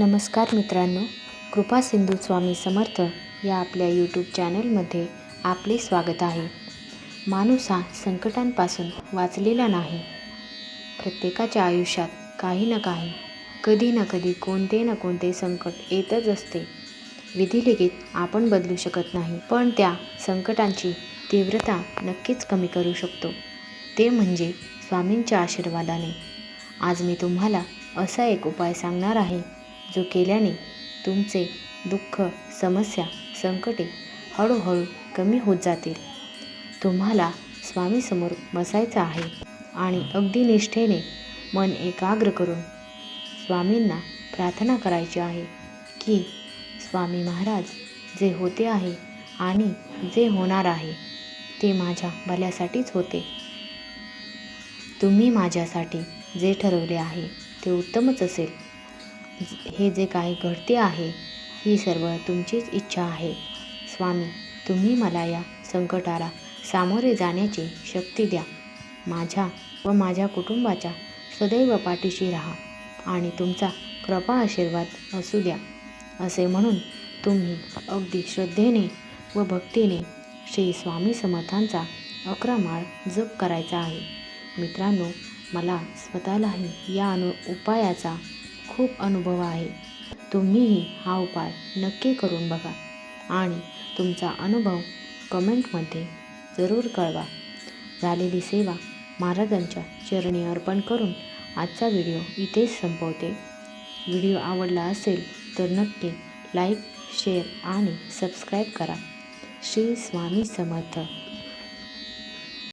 नमस्कार मित्रांनो कृपा सिंधू स्वामी समर्थ या आपल्या यूट्यूब चॅनलमध्ये आपले स्वागत आहे. माणूस हा संकटांपासून वाचलेला नाही. प्रत्येकाच्या आयुष्यात काही ना काही कधी ना कधी कोणते ना कोणते संकट येतच असते. विधिलिखित आपण बदलू शकत नाही पण त्या संकटांची तीव्रता नक्कीच कमी करू शकतो. ते म्हणजे स्वामींच्या आशीर्वादाने. आज मी तुम्हाला असा एक उपाय सांगणार आहे जो केल्याने तुमचे दुःख समस्या संकटे हळूहळू कमी होत जातील. तुम्हाला स्वामीसमोर बसायचं आहे आणि अगदी निष्ठेने मन एकाग्र करून स्वामींना प्रार्थना करायची आहे की स्वामी महाराज जे होते आहे आणि जे होणार आहे ते माझ्या भल्यासाठीच होते. तुम्ही माझ्यासाठी जे ठरवले आहे ते उत्तमच असेल. हे जे काही घडते आहे ही सर्व तुमचीच इच्छा आहे. स्वामी तुम्ही मला या संकटाला सामोरे जाण्याची शक्ती द्या. माझ्या व माझ्या कुटुंबाच्या सदैव पाठीशी राहा आणि तुमचा कृपा आशीर्वाद असू द्या. असे म्हणून तुम्ही अगदी श्रद्धेने व भक्तीने श्री स्वामी समर्थांचा अकरा माळ जप करायचा आहे. मित्रांनो मला स्वतःलाही या अनु उपायाचा खूप अनुभव आहे. तुम्हीही हा उपाय नक्की करून बघा आणि तुमचा अनुभव कमेंटमध्ये जरूर कळवा. झालेली सेवा महाराजांच्या चरणी अर्पण करून आजचा व्हिडिओ इथेच संपवते. व्हिडिओ आवडला असेल तर नक्की लाईक शेअर आणि सबस्क्राईब करा. श्री स्वामी समर्थ.